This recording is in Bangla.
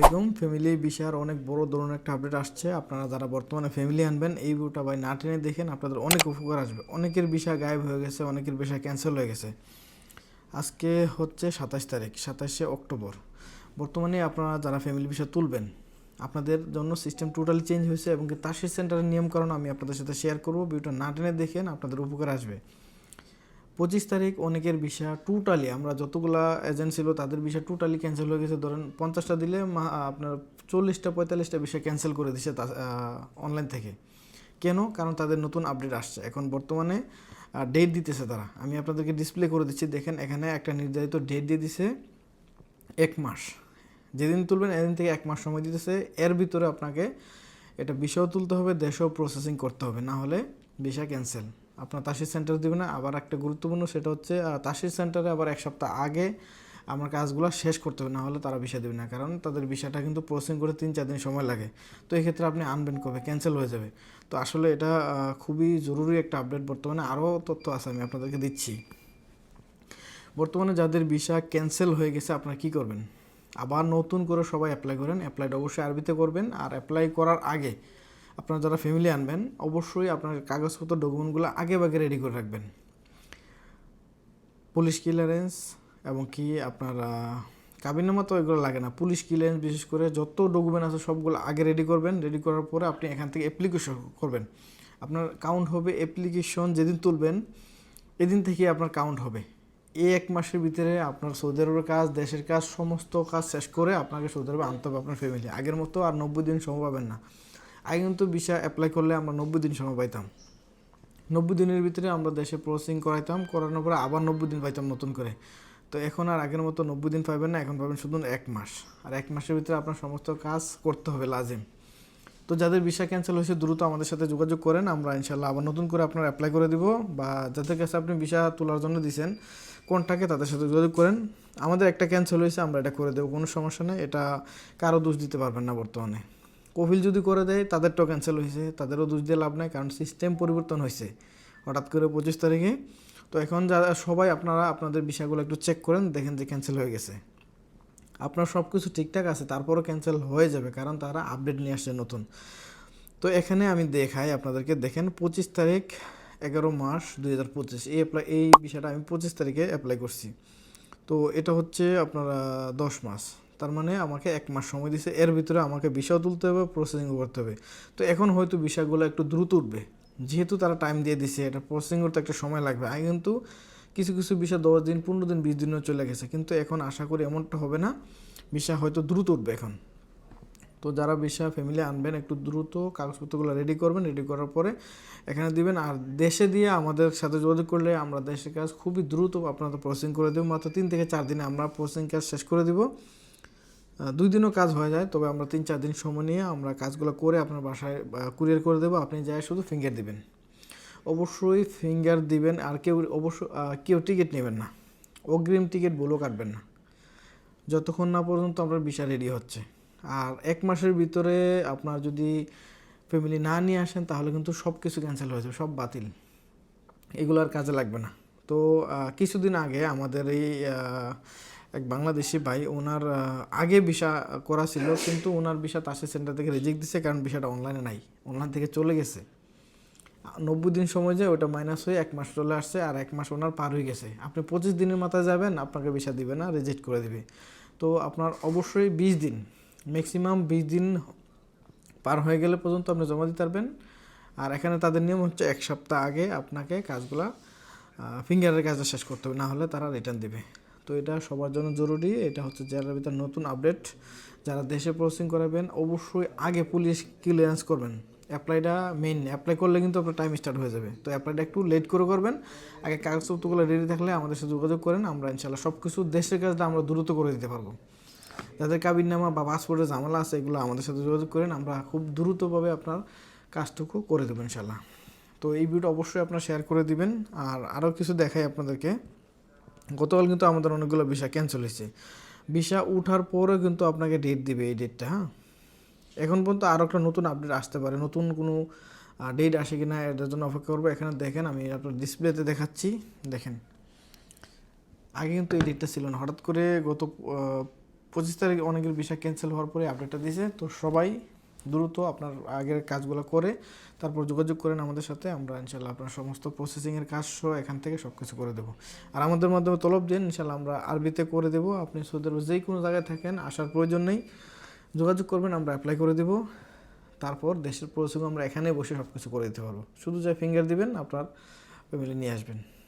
আলাইকুম ফ্যামিলি বিষয়ের অনেক বড় ধরনের একটা আপডেট আসছে। আপনারা যারা বর্তমানে ফ্যামিলি আনবেন, এই ভিডিওটা ভাই না টেনে দেখেন, আপনাদের অনেক উপকার আসবে। অনেকের বিষয় গায়েব হয়ে গেছে, অনেকের বিষয় ক্যান্সেল হয়ে গেছে। আজকে হচ্ছে সাতাশ তারিখ, সাতাশে অক্টোবর। বর্তমানে আপনারা যারা ফ্যামিলি বিষয় তুলবেন, আপনাদের জন্য সিস্টেম টোটালি চেঞ্জ হয়েছে এবং তাসির সেন্টারের নিয়মকানুন আমি আপনাদের সাথে শেয়ার করব। ভিডিওটা না টেনে দেখেন, আপনাদের উপকার আসবে। পঁচিশ তারিখ অনেকের ভিসা টোটালি আমরা যতগুলা এজেন্ট ছিল তাদের ভিসা টোটালি ক্যান্সেল হয়ে গেছে। ধরেন পঞ্চাশটা দিলে আপনার চল্লিশটা, পঁয়তাল্লিশটা ভিসা ক্যান্সেল করে দিছে অনলাইন থেকে। কেন? কারণ তাদের নতুন আপডেট আসছে। এখন বর্তমানে ডেট দিতেছে তারা। আমি আপনাদেরকে ডিসপ্লে করে দিচ্ছি। দেখেন এখানে একটা নির্ধারিত ডেট দিয়ে দিছে এক মাস। যেদিন তুলবেন এদিন থেকে এক মাস সময় দিতেছে। এর ভিতরে আপনাকে এটা বিষয় তুলতে হবে, দেশেও প্রসেসিং করতে হবে। না হলে ভিসা ক্যান্সেল আপনার তাসির সেন্টার দেবে না। আবার একটা গুরুত্বপূর্ণ সেটা হচ্ছে তাসির সেন্টারে আবার এক সপ্তাহ আগে আমার কাজগুলো শেষ করতে হবে, না হলে তারা ভিসা দেবে না, কারণ তাদের ভিসাটা কিন্তু প্রসেসিং করে তিন চার দিন সময় লাগে। তো এক্ষেত্রে আপনি আনবেন কবে ক্যান্সেল হয়ে যাবে। তো আসলে এটা খুবই জরুরি একটা আপডেট বর্তমানে। আরও তথ্য আছে, আমি আপনাদেরকে দিচ্ছি। বর্তমানে যাদের ভিসা ক্যান্সেল হয়ে গেছে, আপনারা কি করবেন? আবার নতুন করে সবাই অ্যাপ্লাই করেন। অ্যাপ্লাইটা অবশ্যই আরবিতে করবেন। আর অ্যাপ্লাই করার আগে আপনারা যারা ফ্যামিলি আনবেন, অবশ্যই আপনার কাগজপত্র ডকুমেন্টগুলো আগে ভাগে রেডি করে রাখবেন। পুলিশ ক্লিয়ারেন্স এবং কি আপনার কাবিনামা তো এগুলো লাগে না। পুলিশ ক্লিয়ারেন্স বিশেষ করে যত ডকুমেন্ট আছে সবগুলো আগে রেডি করবেন। রেডি করার পরে আপনি এখান থেকে অ্যাপ্লিকেশন করবেন। আপনার কাউন্ট হবে অ্যাপ্লিকেশন যেদিন তুলবেন, এদিন থেকে আপনার কাউন্ট হবে। এই এক মাসের ভিতরে আপনার সৌদি আরবের কাজ, দেশের কাজ, সমস্ত কাজ শেষ করে আপনাকে সৌদি আরবে আনতে হবে আপনার ফ্যামিলি আগের মতো আর নব্বই দিন সময় পাবেন না। আগে কিন্তু ভিসা অ্যাপ্লাই করলে আমরা নব্বই দিন সময় পাইতাম। নব্বই দিনের ভিতরে আমরা দেশে প্রসেসিং করাইতাম, করানোর পরে আবার নব্বই দিন পাইতাম নতুন করে। তো এখন আর আগের মতো নব্বই দিন পাবেন না, এখন পাবেন শুধু এক মাস। আর এক মাসের ভিতরে আপনার সমস্ত কাজ করতে হবে লাজিম। তো যাদের ভিসা ক্যান্সেল হয়েছে, দ্রুত আমাদের সাথে যোগাযোগ করেন, আমরা ইনশাল্লাহ আবার নতুন করে আপনার অ্যাপ্লাই করে দিব। বা যাদের কাছে আপনি ভিসা তোলার জন্য দিয়েছেন কোনটাকে তাদের সাথে যোগাযোগ করেন। আমাদের একটা ক্যান্সেল হয়েছে, আমরা এটা করে দেবো, কোনো সমস্যা নেই। এটা কারও দোষ দিতে পারবেন না বর্তমানে। কোভিল যদি করে দেয় তাদেরটাও ক্যান্সেল হয়েছে তাদেরও দোষ দিয়ে লাভ নাই, কারণ সিস্টেম পরিবর্তন হয়েছে হঠাৎ করে পঁচিশ তারিখে। তো এখন যারা সবাই আপনারা আপনাদের বিষয়গুলো একটু চেক করেন, দেখেন যে ক্যান্সেল হয়ে গেছে। আপনার সব কিছু ঠিকঠাক আছে, তারপরও ক্যান্সেল হয়ে যাবে, কারণ তারা আপডেট নিয়ে আসছে নতুন। তো এখানে আমি দেখাই আপনাদেরকে, দেখেন পঁচিশ তারিখ, এগারো মাস দুই হাজার পঁচিশ, এই অ্যাপ্লাই এই বিষয়টা আমি পঁচিশ তারিখে অ্যাপ্লাই করছি। তো এটা হচ্ছে আপনারা দশ মাস। তার মানে আমাকে এক মাস সময় দিছে, এর ভিতরে আমাকে বিষয় তুলতে হবে প্রসেসিং করতে হবে। তো এখন হয়তো বিষয়গুলো একটু দ্রুত উঠবে। যেহেতু তারা টাইম দিয়ে দিছে, এটা প্রসেসিং করতে একটা সময় লাগবে। আগে কিন্তু কিছু কিছু বিষয় দশ দিন, পনেরো দিন, বিশ দিনও চলে গেছে। কিন্তু এখন আশা করি এমনটা হবে না, বিষয় হয়তো দ্রুত উঠবে এখন। তো যারা বিষয় ফ্যামিলি আনবেন, একটু দ্রুত কাগজপত্রগুলো রেডি করবেন রেডি করার পরে এখানে দিবেন। আর দেশে দিয়ে আমাদের সাথে যোগাযোগ করলে আমরা দেশের কাজ খুবই দ্রুত আপনাদের প্রসেসিং করে দেবো। মাত্র তিন থেকে চার দিনে আমরা প্রসেসিং কাজ শেষ করে দিব। দুই দিনও কাজ হয়ে যায়, তবে আমরা তিন চার দিন সময় নিয়ে আমরা কাজগুলো করে আপনার বাসায় কুরিয়ার করে দেবো। আপনি যাই শুধু ফিঙ্গার দিবেন। অবশ্যই ফিঙ্গার দিবেন, আর কেউ, অবশ্য কেউ টিকিট নেবেন না। অগ্রিম টিকিট বলেও কাটবেন না। যতক্ষণ না পর্যন্ত আপনার ভিসা রেডি হচ্ছে। আর এক মাসের ভিতরে আপনার যদি ফ্যামিলি না নিয়ে আসেন, তাহলে কিন্তু সব কিছু ক্যান্সেল হয়ে যাবে, সব বাতিল। এগুলো আর কাজে লাগবে না। তো কিছুদিন আগে আমাদের এই এক বাংলাদেশি ভাই, ওনার আগে ভিসা করা ছিল, কিন্তু ওনার ভিসা তাসের সেন্টার থেকে রিজেক্ট দিছে, কারণ ভিসাটা অনলাইনে নাই অনলাইন থেকে চলে গেছে। নব্বই দিন সময় যায় ওটা মাইনাস হয়ে এক মাস চলে আসছে, আর এক মাস ওনার পার হয়ে গেছে। আপনি পঁচিশ দিনের মাথায় যাবেন, আপনাকে ভিসা দিবে না রিজেক্ট করে দিবে। তো আপনার অবশ্যই বিশ দিন ম্যাক্সিমাম বিশ দিন পার হয়ে গেলে পর্যন্ত আপনি জমা দিতে পারবেন। আর এখানে তাদের নিয়ম হচ্ছে এক সপ্তাহ আগে আপনাকে কাজগুলা ফিঙ্গারের কাজটা শেষ করতে হবে, না হলে তারা রিটার্ন দিবে। তো এটা সবার জন্য জরুরি। এটা হচ্ছে জেলার ভিতরে নতুন আপডেট যারা দেশে প্রসেসিং করাবেন, অবশ্যই আগে পুলিশ ক্লিয়ারেন্স করবেন। অ্যাপ্লাইটা মেইন অ্যাপ্লাই করলে কিন্তু আপনার টাইম স্টার্ট হয়ে যাবে। তো অ্যাপ্লাইটা একটু লেট করে করবেন। আগে কাগজপত্রগুলো রেডি থাকলে আমাদের সাথে যোগাযোগ করেন। আমরা ইনশাল্লাহ সব কিছু দেশের কাজটা আমরা দ্রুত করে দিতে পারব। যাদের কাবিননামা বা পাসপোর্টের ঝামেলা আছে, এগুলো আমাদের সাথে যোগাযোগ করেন। আমরা খুব দ্রুতভাবে আপনার কাজটুকু করে দেবো ইনশাল্লাহ তো এই ভিডিও অবশ্যই আপনারা শেয়ার করে দিবেন। আর আরও কিছু দেখাই আপনাদেরকে। গতকাল কিন্তু আমাদের অনেকগুলো ভিসা ক্যান্সেল হয়েছে। ভিসা উঠার পরে কিন্তু আপনাকে ডেট দিবে এই ডেটটা হ্যাঁ? এখন পর্যন্ত আরও একটা নতুন আপডেট আসতে পারে। নতুন কোনো ডেট আসে কি না এটার জন্য অপেক্ষা করব। এখানে দেখেন, আমি আপনার ডিসপ্লেতে দেখাচ্ছি। দেখেন, আগে কিন্তু এই ডেটটা ছিল না। হঠাৎ করে গত পঁচিশ তারিখ অনেকের ভিসা ক্যান্সেল হওয়ার পরে আপডেটটা দিয়েছে। তো সবাই দ্রুত আপনার আগের কাজগুলো করে তারপর যোগাযোগ করেন আমাদের সাথে, আমরা ইনশাল্লাহ আপনার সমস্ত প্রসেসিংয়ের কাজ সহ এখান থেকে সব কিছু করে দেবো। আর আমাদের মাধ্যমে তলব দিন ইনশাল্লাহ আমরা আরবিতে করে দেবো। আপনি সৌদি আরবে যেই কোনো জায়গায় থাকেন, আসার প্রয়োজন নেই। যোগাযোগ করবেন, আমরা অ্যাপ্লাই করে দেবো। তারপর দেশের প্রসেসিং আমরা এখানে বসে সব কিছু করে দিতে পারব। শুধু যা ফিঙ্গার দিবেন, আপনার ফ্যামিলি নিয়ে আসবেন।